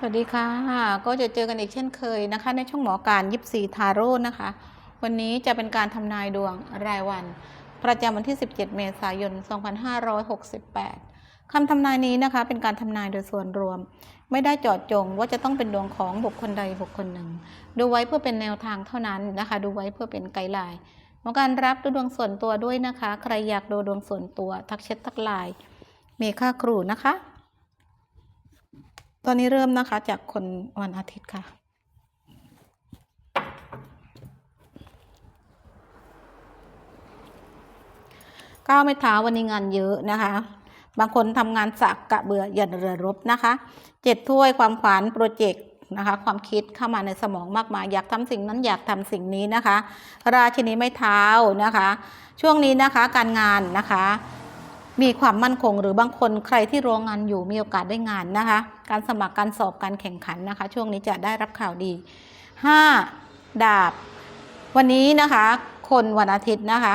สวัสดีค่ะ ก็จะเจอกันอีกเช่นเคยนะคะ ในช่องหมอการยิปซีทาโร่นะคะ วันนี้จะเป็นการทำนายดวงรายวัน ประจำวันที่ 17 เมษายน 2568 คำทำนายนี้นะคะ เป็นการทำนายโดยส่วนรวม ไม่ได้เจาะจงว่าจะต้องเป็นดวงของบุคคลใดบุคคลหนึ่ง ดูไว้เพื่อเป็นแนวทางเท่านั้นนะคะ ดูไว้เพื่อเป็นไกด์ไลน์หมอการรับดูดวงส่วนตัวด้วยนะคะ ใครอยากดูดวงส่วนตัว ทักแชททักไลน์มีค่าครูนะคะ ตอนนี้เริ่มนะคะจากคนวันอาทิตย์ค่ะ ก้าวไม่เท้าวันนี้งานเยอะนะคะ บางคนทำงานสักกะเบื่อหยันเรือรบนะคะเจ็ดถ้วยความฝันโปรเจกต์นะคะความคิดเข้ามาในสมองมากมายอยากทำสิ่งนั้นอยากทำสิ่งนี้นะคะ ราชินีไม่เท้านะคะ ช่วงนี้นะคะการงานนะคะ มีความมั่นคง หรือบางคนใครที่รองานอยู่มีโอกาสได้งานนะคะ การสมัครการสอบการแข่งขันนะคะ ช่วงนี้จะได้รับข่าวดี 5 ดาบ วันนี้นะคะ คนวันอาทิตย์นะคะ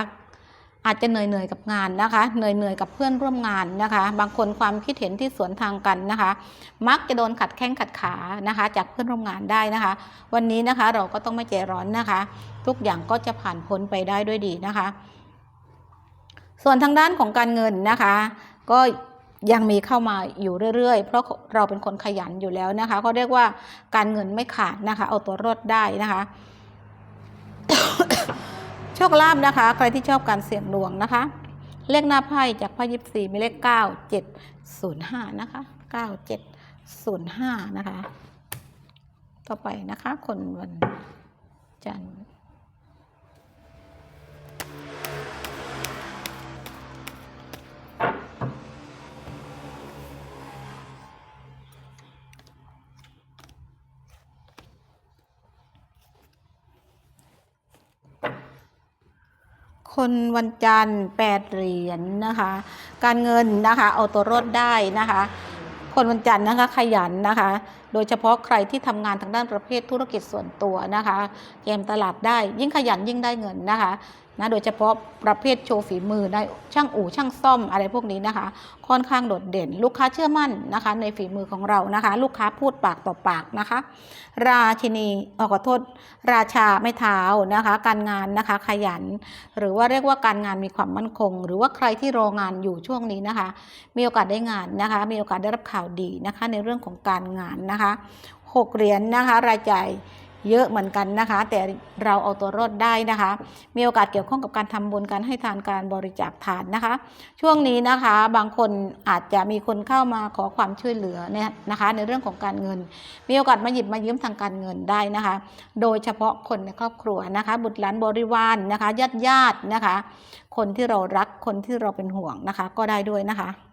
อาจจะเหนื่อยๆกับงานนะคะ เหนื่อยๆกับเพื่อนร่วมงานนะคะ บางคนความคิดเห็นที่สวนทางกันนะคะ มักจะโดนขัดแข้งขัดขานะคะ จากเพื่อนร่วมงานได้นะคะ วันนี้นะคะเราก็ต้องไม่ใจร้อนนะคะ ทุกอย่างก็จะผ่านพ้นไปได้ด้วยดีนะคะ ส่วนทางด้านของการเงินนะคะ ก็ยังมีเข้ามาอยู่เรื่อยๆ เพราะเราเป็นคนขยันอยู่แล้วนะคะก็เรียกว่าการเงินไม่ขาดนะคะ เอาตัวรอดได้นะคะ โชคลาภนะคะ ใครที่ชอบการเสี่ยงดวงนะคะ เลขหน้าไพ่จากไพ่ยิปซีมีเลข9 7 0 5นะคะ9 7 0 5นะคะ ต่อไปนะคะ คนวันจันทร์ คนวันจันทร์แปดเหรียญนะคะ การเงินนะคะเอาตัวรอดได้นะคะ คนวันจันทร์นะคะขยันนะคะ โดยเฉพาะใครที่ทำงานทางด้านประเภทธุรกิจส่วนตัวนะคะแยมตลาดได้ยิ่งขยันยิ่งได้เงินนะคะนะโดยเฉพาะประเภทโชว์ฝีมือได้ช่างอู่ช่างซ่อมอะไรพวกนี้นะคะ ค่อนข้างโดดเด่น ลูกค้าเชื่อมั่นนะคะ ในฝีมือของเรานะคะ ลูกค้าพูดปากต่อปากนะคะ ราชินีออขอโทษ ราชาไม่เท้านะคะ การงานนะคะขยัน หรือว่าเรียกว่าการงานมีความมั่นคง หรือว่าใครที่รองานอยู่ช่วงนี้นะคะ มีโอกาสได้งานนะคะ มีโอกาสได้รับข่าวดีนะคะ ในเรื่องของการงานนะคะหกเหรียญนนะคะ รายจ่ายเยอะเหมือนกันนะคะ แต่เราเอาตัวรอดได้นะคะ มีโอกาสเกี่ยวข้องกับการทำบุญการให้ทานการบริจาคทานนะคะ ช่วงนี้นะคะบางคนอาจจะมีคนเข้ามาขอความช่วยเหลือเนี่ยนะคะ ในเรื่องของการเงิน มีโอกาสมาหยิบมายืมทางการเงินได้นะคะ โดยเฉพาะคนในครอบครัวนะคะ บุตรหลานบริวารนะคะญาติญาตินะคะ คนที่เรารักคนที่เราเป็นห่วงนะคะ ก็ได้ด้วยนะคะ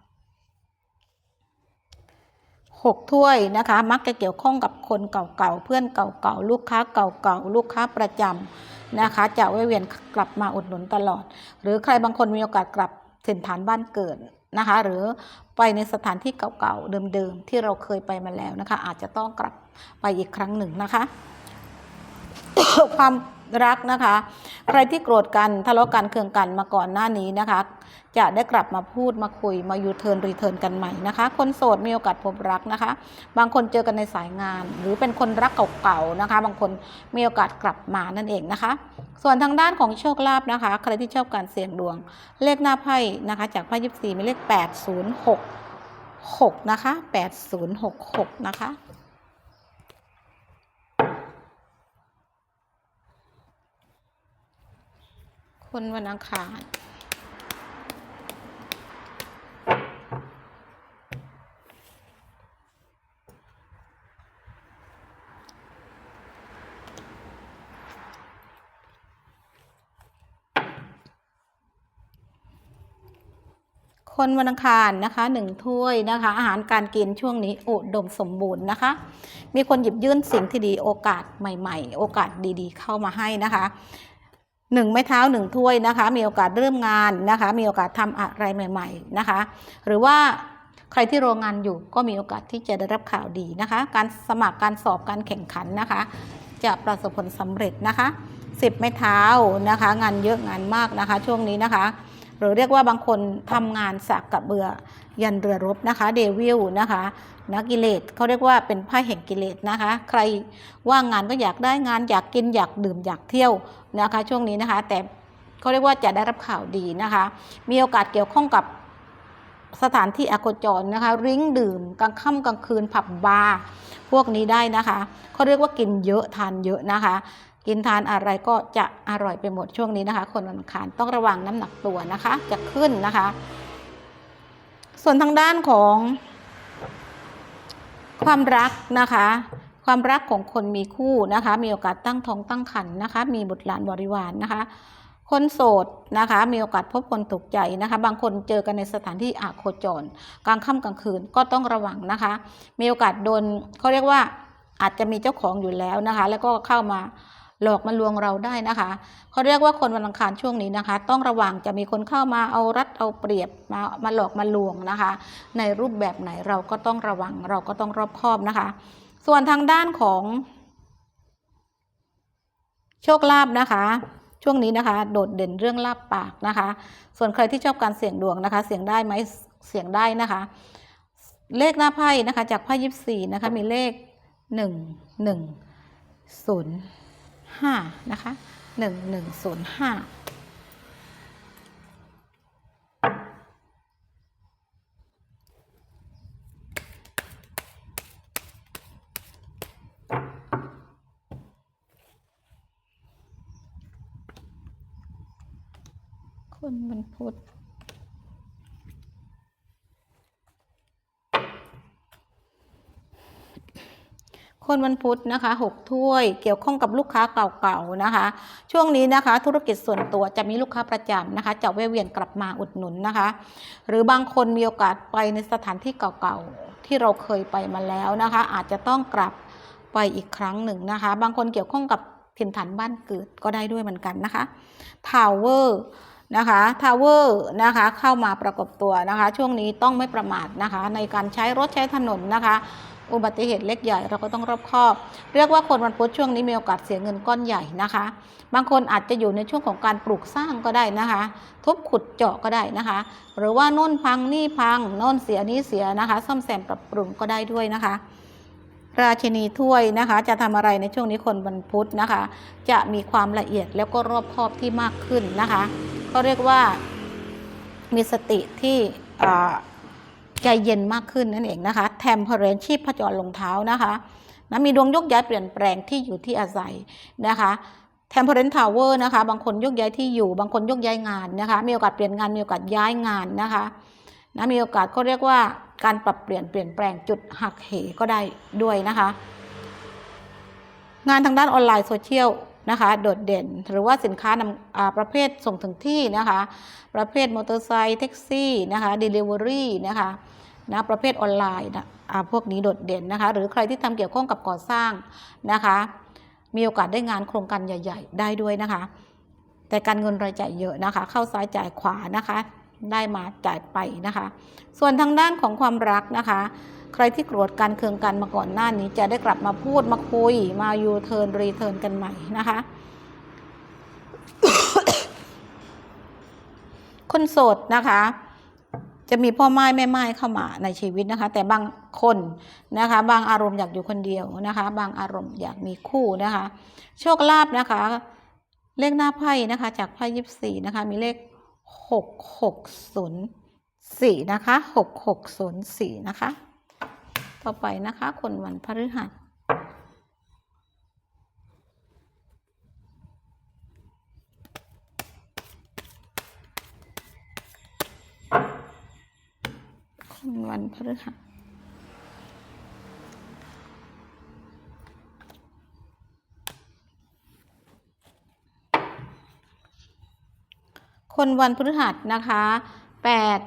หกถ้วยนะคะ มักจะเกี่ยวข้องกับคนเก่าๆ เพื่อนเก่าๆ ลูกค้าเก่าๆ ลูกค้าประจำนะคะ จะแวะเวียนกลับมาอุดหนุนตลอด หรือใครบางคนมีโอกาสกลับถิ่นฐานบ้านเกิดนะคะ หรือไปในสถานที่เก่าๆ เดิมๆ ที่เราเคยไปมาแล้วนะคะ อาจจะต้องกลับไปอีกครั้งหนึ่งนะคะ ความ รักนะคะ ใครที่โกรธกันทะเลาะกันเคืองกันมาก่อนหน้านี้นะคะ จะได้กลับมาพูดมาคุยมายูเทิร์นรีเทิร์นกันใหม่นะคะ คนโสดมีโอกาสพบรักนะคะ บางคนเจอกันในสายงาน หรือเป็นคนรักเก่าๆนะคะ บางคนมีโอกาสกลับมานั่นเองนะคะ ส่วนทางด้านของโชคลาภนะคะ ใครที่ชอบการเสี่ยงดวง เลขหน้าไพ่นะคะ จากไพ่ยิปซีมีเลข806 6นะคะ8066นะคะ คนวันอังคารคนวันอังคารนะคะหนึ่งถ้วยนะคะ อาหารการกินช่วงนี้อุดมสมบูรณ์นะคะ มีคนหยิบยื่นสิ่งที่ดีโอกาสใหม่ ๆ โอกาสดีๆ เข้ามาให้นะคะ หนึ่งไม้เท้าหนึ่งถ้วยนะคะ มีโอกาสเริ่มงานนะคะ มีโอกาสทำอะไรใหม่ ๆนะคะ หรือว่าใครที่โรงงานอยู่ก็มีโอกาสที่จะได้รับข่าวดีนะคะ การสมัครการสอบการแข่งขันนะคะ จะประสบผลสำเร็จนะคะสิบไม้เท้านะคะ งานเยอะงานมากนะคะ ช่วงนี้นะคะ หรือเรียกว่าบางคนทำงานสักกับเบือยันเรือรบนะคะเดวิลนะคะ นะกิเลสเขาเรียกว่าเป็นไพ่แห่งกิเลสนะคะ ใครว่างงานก็อยากได้งานอยากกินอยากดื่มอยากเที่ยวนะคะ ช่วงนี้นะคะ แต่เขาเรียกว่าจะได้รับข่าวดีนะคะ มีโอกาสเกี่ยวข้องกับสถานที่อโคจรนะคะ ริ้งดื่มกลางค่ำกลางคืนผับบาร์พวกนี้ได้นะคะเขาเรียกว่ากินเยอะทานเยอะนะคะ กินทานอะไรก็จะอร่อยไปหมดช่วงนี้นะคะ คนวันอังคารต้องระวังน้ำหนักตัวนะคะ จะขึ้นนะคะ ส่วนทางด้านของ ความรักนะคะ ความรักของคนมีคู่นะคะ มีโอกาสตั้งท้องตั้งครรภ์นะคะ มีบุตรหลานบริวารนะคะ คนโสดนะคะ มีโอกาสพบคนถูกใจนะคะ บางคนเจอกันในสถานที่อาโคจร กลางค่ำกลางคืนก็ต้องระวังนะคะ มีโอกาสโดนเขาเรียกว่าอาจจะมีเจ้าของอยู่แล้วนะคะ แล้วก็เข้ามา หลอกมาลวงเราได้นะคะเขาเรียกว่าคนวันอังคารช่วงนี้นะคะ ต้องระวังจะมีคนเข้ามาเอารัดเอาเปรียบมามาหลอกมาลวงนะคะ ในรูปแบบไหนเราก็ต้องระวังเราก็ต้องรอบคอบนะคะ ส่วนทางด้านของโชคลาภนะคะช่วงนี้นะคะ โดดเด่นเรื่องลาบปากนะคะ ส่วนใครที่ชอบการเสี่ยงดวงนะคะ เสี่ยงได้ไหมเสี่ยงได้นะคะ เลขหน้าไพ่นะคะ จากไพ่ยิบสี่นะคะ มีเลขหนึ่งหนึ่งศูนย์ ห้านะคะหนึ่งหนึ่งศูนย์ห้าคนมันพุธ คนวันพุธนะคะหกถ้วย เกี่ยวข้องกับลูกค้าเก่าๆนะคะ ช่วงนี้นะคะ ธุรกิจส่วนตัวจะมีลูกค้าประจำนะคะ จะแวะเวียนกลับมาอุดหนุนนะคะ หรือบางคนมีโอกาสไปในสถานที่เก่าๆที่เราเคยไปมาแล้วนะคะ อาจจะต้องกลับไปอีกครั้งหนึ่งนะคะ บางคนเกี่ยวข้องกับถิ่นฐานบ้านเกิดก็ได้ด้วยเหมือนกันนะคะทาวเวอร์นะคะทาวเวอร์นะคะเข้ามาประกบตัวนะคะ ช่วงนี้ต้องไม่ประมาทนะคะ ในการใช้รถใช้ถนนนะคะ อุบัติเหตุเล็กใหญ่เราก็ต้องรอบคอบ เรียกว่าคนวันพุธช่วงนี้มีโอกาสเสียเงินก้อนใหญ่นะคะ บางคนอาจจะอยู่ในช่วงของการปลูกสร้างก็ได้นะคะ ทุบขุดเจาะก็ได้นะคะ หรือว่าน่นพังนี่พังน่นเสียนี่เสียนะคะ ซ่อมแซมปรับปรุงก็ได้ด้วยนะคะราชินีถ้วยนะคะ จะทำอะไรในช่วงนี้คนวันพุธนะคะ จะมีความละเอียดแล้วก็รอบคอบที่มากขึ้นนะคะ ก็เรียกว่ามีสติที่ ใจเย็นมากขึ้นนั่นเองนะคะ แทมเพเรนชีพพจรลงเท้านะคะนะมีดวงยกย้ายเปลี่ยนแปลงที่อยู่ที่อาศัยนะคะแทมเพเรนทาวเวอร์นะคะบางคนยกย้ายที่อยู่ บางคนยกย้ายงานนะคะ มีโอกาสเปลี่ยนงานมีโอกาสย้ายงานนะคะนะมีโอกาสก็เรียกว่าการปรับเปลี่ยนเปลี่ยนแปลงจุดหักเหก็ได้ด้วยนะคะ งานทางด้านออนไลน์โซเชียล นะคะโดดเด่น หรือว่าสินค้านำประเภทส่งถึงที่นะคะ ประเภทมอเตอร์ไซค์แท็กซี่นะคะ Delivery นะคะนะประเภทออนไลน์นะอ่าพวกนี้โดดเด่นนะคะ หรือใครที่ทำเกี่ยวข้องกับก่อสร้างนะคะ มีโอกาสได้งานโครงการใหญ่ ๆ ได้ด้วยนะคะ แต่การเงินรายจ่ายเยอะนะคะ เข้าซ้ายจ่ายขวานะคะ ได้มาจ่ายไปนะคะ ส่วนทางด้านของความรักนะคะ ใครที่โกรธกันเคืองกันมาก่อนหน้านี้ จะได้กลับมาพูดมาคุย มายูเทิร์นรีเทิร์นกันใหม่นะคะ คนโสดนะคะจะมีพ่อไม้แม่ไม้เข้ามาในชีวิตนะคะ แต่บางคนนะคะ บางอารมณ์อยากอยู่คนเดียวนะคะ บางอารมณ์อยากมีคู่นะคะ โชคลาภนะคะ เลขหน้าไพ่นะคะ จากไพ่ยิบสี่นะคะ มีเลขหกหกศูนย์สี่นะคะหกหกศูนย์สี่นะคะ ต่อไปนะคะคนวันพฤหัสคนวันพฤหัสคนวันพฤหัสนะคะแปด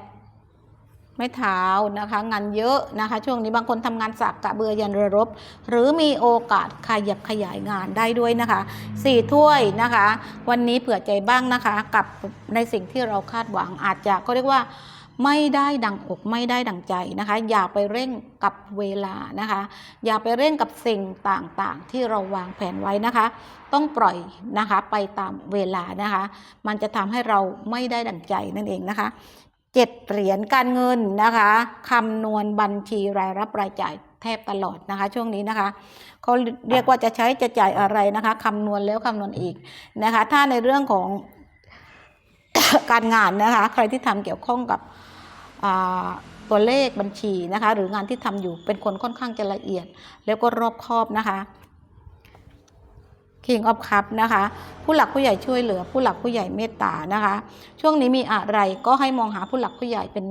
ไม่เท้านะคะ งานเยอะนะคะ ช่วงนี้บางคนทำงานสักกะเบือยันเรือรบ หรือมีโอกาสขยับขยายงานได้ด้วยนะคะสี่ถ้วยนะคะ วันนี้เผื่อใจบ้างนะคะ กับในสิ่งที่เราคาดหวังอาจจะก็เรียกว่าไม่ได้ดังอกไม่ได้ดังใจนะคะ อย่าไปเร่งกับเวลานะคะ อย่าไปเร่งกับสิ่งต่างๆ ที่เราวางแผนไว้นะคะ ต้องปล่อยนะคะไปตามเวลานะคะ มันจะทำให้เราไม่ได้ดังใจนั่นเองนะคะ เจ็ดเหรียญการเงินนะคะคำนวณบัญชีรายรับรายจ่ายแทบตลอดนะคะ ช่วงนี้นะคะเขาเรียกว่าจะใช้จะจ่ายอะไรนะคะคำนวณแล้วคำนวณอีกนะคะ ถ้าในเรื่องของการงานนะคะ ใครที่ทำเกี่ยวข้องกับตัวเลขบัญชีนะคะ หรืองานที่ทำอยู่เป็นคนค่อนข้างจะละเอียด แล้วก็รอบคอบนะคะ King of Cup นะคะ ผู้หลักผู้ใหญ่ช่วยเหลือ ผู้หลักผู้ใหญ่เมตตานะคะ ช่วงนี้มีอะไรก็ให้มองหาผู้หลักผู้ใหญ่เป็น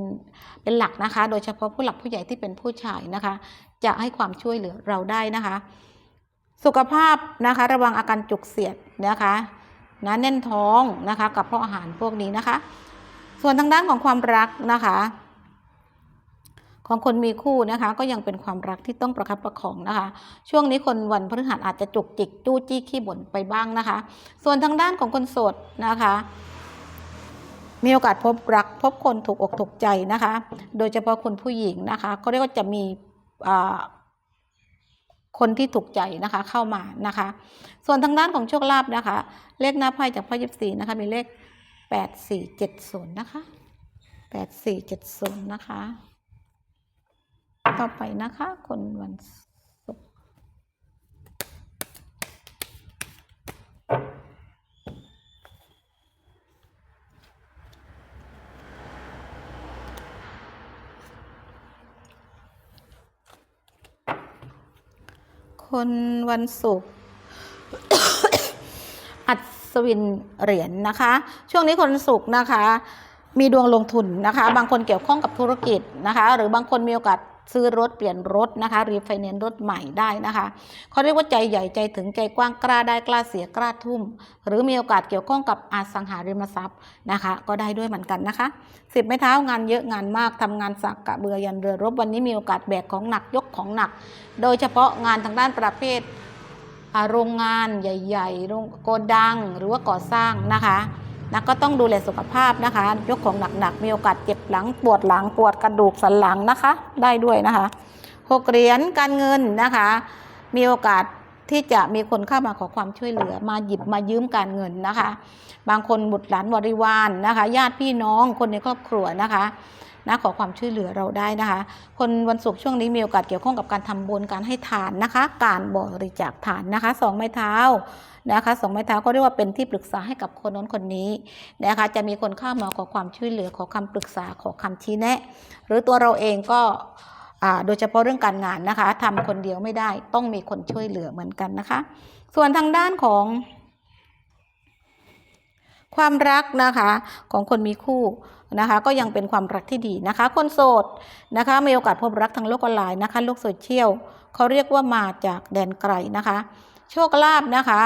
เป็นหลักนะคะ โดยเฉพาะผู้หลักผู้ใหญ่ที่เป็นผู้ชายนะคะ จะให้ความช่วยเหลือเราได้นะคะ สุขภาพนะคะ ระวังอาการจุกเสียดนะคะนะแน่นท้องนะคะ กับเพราะอาหารพวกนี้นะคะ ส่วนทางด้านของความรักนะคะ ของคนมีคู่นะคะก็ยังเป็นความรักที่ต้องประคับประคองนะคะ ช่วงนี้คนวันพฤหัสอาจจะจุกจิกจู้จี้ขี้บ่นไปบ้างนะคะ ส่วนทางด้านของคนโสดนะคะ มีโอกาสพบรัก พบคนถูกอกถูกใจนะคะ โดยเฉพาะคนผู้หญิงนะคะก็เรียกว่าจะมีคนที่ถูกใจนะคะเข้ามานะคะ ส่วนทางด้านของโชคลาภนะคะ เลขหน้าไพ่จากไพ่ยิบสีนะคะมีเลขแปดสี่เจ็ดศูนย์นะคะแปดสี่เจ็ดศูนย์นะคะ ต่อไปนะคะ คนวันศุกร์คนวันศุกร์อัศวินเหรียญนะคะ ช่วงนี้คนศุกร์นะคะมีดวงลงทุนนะคะ บางคนเกี่ยวข้องกับธุรกิจนะคะ หรือบางคนมีโอกาส ซื้อรถเปลี่ยนรถนะคะรีไฟแนนซ์รถใหม่ได้นะคะเขาเรียกว่าใจใหญ่ใจถึงใจกว้างกล้าได้กล้าเสียกล้าทุ่ม หรือมีโอกาสเกี่ยวข้องกับอสังหาริมทรัพย์นะคะ ก็ได้ด้วยเหมือนกันนะคะสิบไม้เท้างานเยอะงานมากทำงานสักกะเบือยันเรือรบวันนี้มีโอกาสแบกของหนักยกของหนัก โดยเฉพาะงานทางด้านประเภทโรงงานใหญ่ๆโรงโกดังหรือว่าก่อสร้างนะคะ นะก็ต้องดูแลสุขภาพนะคะ ยกของหนักๆ มีโอกาสเจ็บหลังปวดหลังปวดกระดูกสันหลังนะคะ ได้ด้วยนะคะหกเหรียญการเงินนะคะ มีโอกาสที่จะมีคนเข้ามาขอความช่วยเหลือมาหยิบมายืมการเงินนะคะ บางคนบุตรหลานบริวารนะคะ ญาติพี่น้องคนในครอบครัวนะคะนะขอความช่วยเหลือเราได้นะคะ คนวันศุกร์ช่วงนี้มีโอกาสเกี่ยวข้องกับการทำบุญการให้ทานนะคะ การบริจาคทานนะคะสองไม้เท้า นะคะสองไม้เท้าก็เรียกว่าเป็นที่ปรึกษาให้กับคนโน้นคนนี้นะคะจะมีคนเข้ามาขอความช่วยเหลือขอคำปรึกษาขอคำชี้แนะ หรือตัวเราเองก็โดยเฉพาะเรื่องการงานนะคะทำคนเดียวไม่ได้ต้องมีคนช่วยเหลือเหมือนกันนะคะ ส่วนทางด้านของความรักนะคะของคนมีคู่นะคะก็ยังเป็นความรักที่ดีนะคะ คนโสดนะคะมีโอกาสพบรักทางโลกออนไลน์นะคะโลกโซเชียลเขาเรียกว่ามาจากแดนไกลนะคะ โชคลาภนะคะ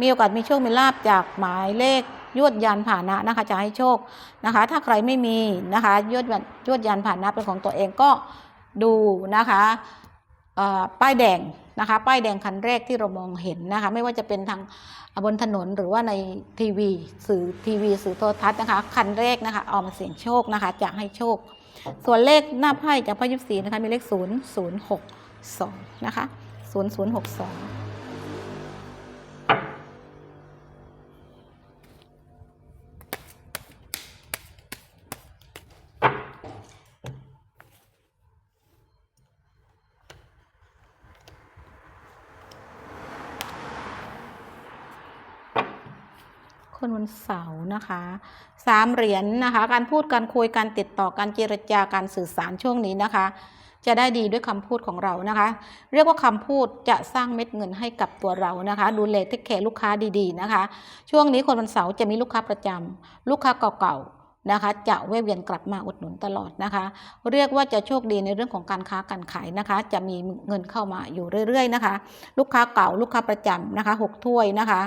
มีโอกาสมีโชคมีลาบจากหมายเลขยวดยานผ่านะนะคะจะให้โชคนะคะ ถ้าใครไม่มีนะคะยวดยวดยานผ่านะเป็นของตัวเองก็ดูนะคะป้ายแดงนะคะป้ายแดงคันแรกที่เรามองเห็นนะคะไม่ว่าจะเป็นทางบนถนนหรือว่าในทีวีสื่อทีวีสื่อโทรทัศน์นะคะคันแรกนะคะออมาเสี่ยงโชคนะคะจะให้โชค ส่วนเลขหน้าไพ่จากไพ่ยิบสีนะคะมีเลข 0 0 6 2 นะคะ 0 0 6 2 กสองคนวันเสาร์นะคะสามเหรียญนะคะ การพูดการคุยการติดต่อการเจรจาการสื่อสารช่วงนี้นะคะ จะได้ดีด้วยคำพูดของเรานะคะ เรียกว่าคำพูดจะสร้างเม็ดเงินให้กับตัวเรานะคะ ดูแลเทคแคร์ลูกค้าดีๆนะคะ ช่วงนี้คนวันเสาร์จะมีลูกค้าประจำลูกค้าเก่าๆนะคะจะแวะเวียนกลับมาอุดหนุนตลอดนะคะ เรียกว่าจะโชคดีในเรื่องของการค้าการขายนะคะ จะมีเงินเข้ามาอยู่เรื่อยๆนะคะ ลูกค้าเก่าลูกค้าประจำนะคะหกถ้วยนะคะ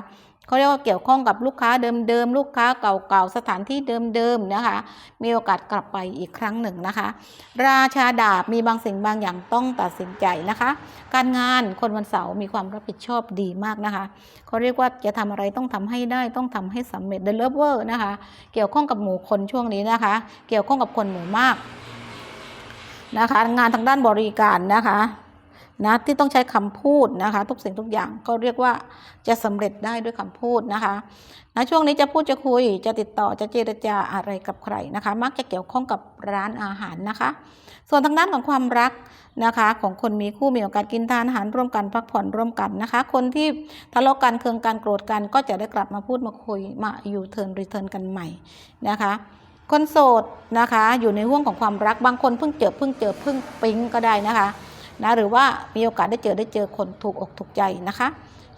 เขาเรียกว่าเกี่ยวข้องกับลูกค้าเดิมๆลูกค้าเก่าๆสถานที่เดิมๆนะคะ มีโอกาสกลับไปอีกครั้งหนึ่งนะคะ ราชาดาบมีบางสิ่งบางอย่างต้องตัดสินใจนะคะ การงานคนวันเสาร์มีความรับผิดชอบดีมากนะคะเขาเรียกว่าจะทำอะไรต้องทำให้ได้ต้องทำให้สำเร็จ The Lover นะคะ เกี่ยวข้องกับหมู่คนช่วงนี้นะคะ เกี่ยวข้องกับคนหมู่มากนะคะ งานทางด้านบริการนะคะ นะที่ต้องใช้คำพูดนะคะ ทุกสิ่งทุกอย่างก็เรียกว่าจะสำเร็จได้ด้วยคำพูดนะคะนะช่วงนี้จะพูดจะคุยจะติดต่อจะเจรจาอะไรกับใครนะคะ มักจะเกี่ยวข้องกับร้านอาหารนะคะ ส่วนทางด้านของความรักนะคะ ของคนมีคู่มีโอกาสกินทานอาหารร่วมกันพักผ่อนร่วมกันนะคะ คนที่ทะเลาะกันเคืองกันโกรธกันก็จะได้กลับมาพูดมาคุยมาอยู่เทิร์นรีเทิร์นกันใหม่นะคะคนโสดนะคะ อยู่ในห่วงของความรักบางคนเพิ่งเจอเพิ่งเจอเพิ่งปิ๊งก็ได้นะคะ นะหรือว่ามีโอกาสได้เจอได้เจอคนถูกอกถูกใจนะคะ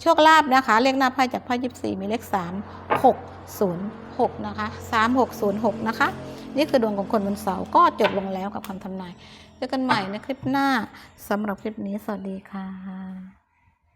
โชคลาภนะคะ เลขหน้าไพ่จากไพ่ยิบสี่มีเลข3 6 0 6นะคะ3606นะคะ นี่คือดวงของคนวันเสาร์ก็จบลงแล้วกับคำทำนายเจอกันใหม่ในคลิปหน้าสำหรับคลิปนี้สวัสดีค่ะ